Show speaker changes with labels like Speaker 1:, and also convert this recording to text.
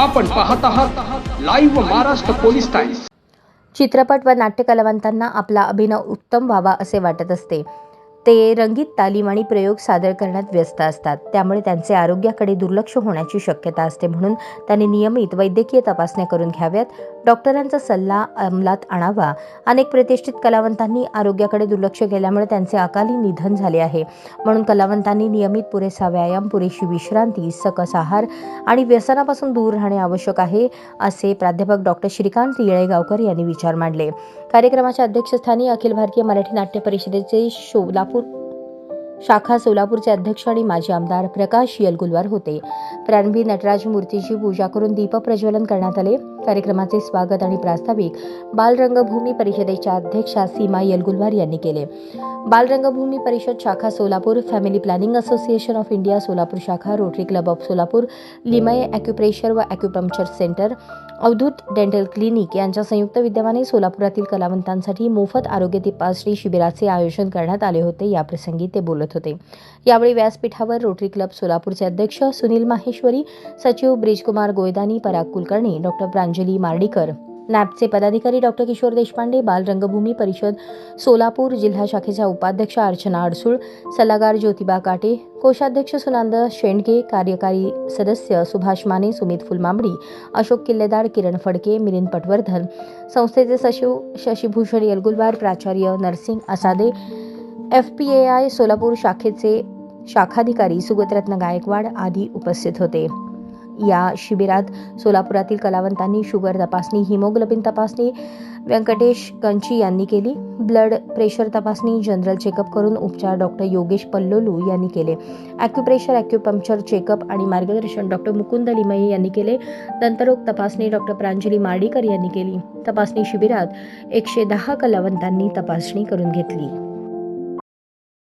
Speaker 1: आपण पाहत आहात लाईव्ह महाराष्ट्र पोलीस टाइम्स
Speaker 2: चित्रपट व नाट्य कलावंतांना आपला अभिनव उत्तम व्हावा असे वाटत असते. ते रंगीत तालीम आणि प्रयोग सादर करण्यात व्यस्त असतात. त्यामुळे त्यांचे आरोग्याकडे दुर्लक्ष होण्याची शक्यता असते म्हणून त्यांनी नियमित वैद्यकीय तपासण्या करून घ्याव्यात. डॉक्टरांचा सल्ला अंमलात आणावा. अनेक प्रतिष्ठित कलावंतांनी आरोग्याकडे दुर्लक्ष केल्यामुळे त्यांचे अकाली निधन झाले आहे. म्हणून कलावंतांनी नियमित पुरेसा व्यायाम पुरेशी विश्रांती सकस आहार आणि व्यसनापासून दूर राहणे आवश्यक आहे असे प्राध्यापक डॉक्टर श्रीकांत येळेगावकर यांनी विचार मांडले. कार्यक्रमाच्या अध्यक्षस्थानी अखिल भारतीय मराठी नाट्य परिषदेचे सोलापूर शाखा सोलापूरचे अध्यक्ष आणि माजी आमदार प्रकाश यलगुलवार होते. प्रारंभी नटराज मूर्तीची पूजा करून दीपप्रज्वलन करण्यात आले. कार्यक्रमाचे स्वागत आणि प्रास्ताविक बालरंगभूमी परिषदेच्या अध्यक्षा सीमा यलगुलवार यांनी केले. बालरंगभूमी परिषद शाखा Solapur family planning association of India Solapur शाखा rotary club of Solapur Limaye acupressure व acupuncture centre Avdhoot dental clinic यांच्या संयुक्त विद्यमाने सोलापुरातील कलावंतांसाठी मोफत आरोग्य तपासणी शिबिराचे आयोजन करण्यात आले होते. याप्रसंगी ते बोलत बोलत होते. यावेळी व्यासपीठावर रोटरी क्लब सोलापूरचे अध्यक्ष सुनील माहेश्वरी सचिव ब्रिजकुमार गोयदानी पराग कुलकर्णी डॉक्टर प्रांजली मार्डीकर. नॅपचे पदाधिकारी डॉक्टर किशोर देशपांडे बाल रंगभूमी परिषद सोलापूर जिल्हा शाखेच्या उपाध्यक्षा अर्चना अडसूळ सल्लागार ज्योतिबा काटे कोषाध्यक्ष सुनांद शेंडगे कार्यकारी सदस्य सुभाष माने सुमित फुलमांबडी अशोक किल्लेदार किरण फडके मिलिंद पटवर्धन संस्थेचे सचिव शशीभूषण यलगुलवार प्राचार्य Narsing Asade F P A I Solapur शाखेचे शाखाधिकारी सुगतरत्न गायकवाड आदी उपस्थित होते. या शिबिरात सोलापुरातील कलावंतांनी शुगर तपासणी हिमोग्लोबिन तपासणी व्यंकटेश कंची यांनी केली. ब्लड प्रेशर तपासणी जनरल चेकअप करून उपचार डॉक्टर योगेश पल्लोलू यांनी केले. ॲक्युप्रेशर ॲक्युपंक्चर चेकअप आणि मार्गदर्शन डॉक्टर मुकुंद लिमये यांनी केले. दंतरोग तपासणी डॉक्टर प्रांजली मार्डीकर यांनी केली. तपासणी शिबिरात एकशे दहा कलावंतांनी तपासणी करून घेतली.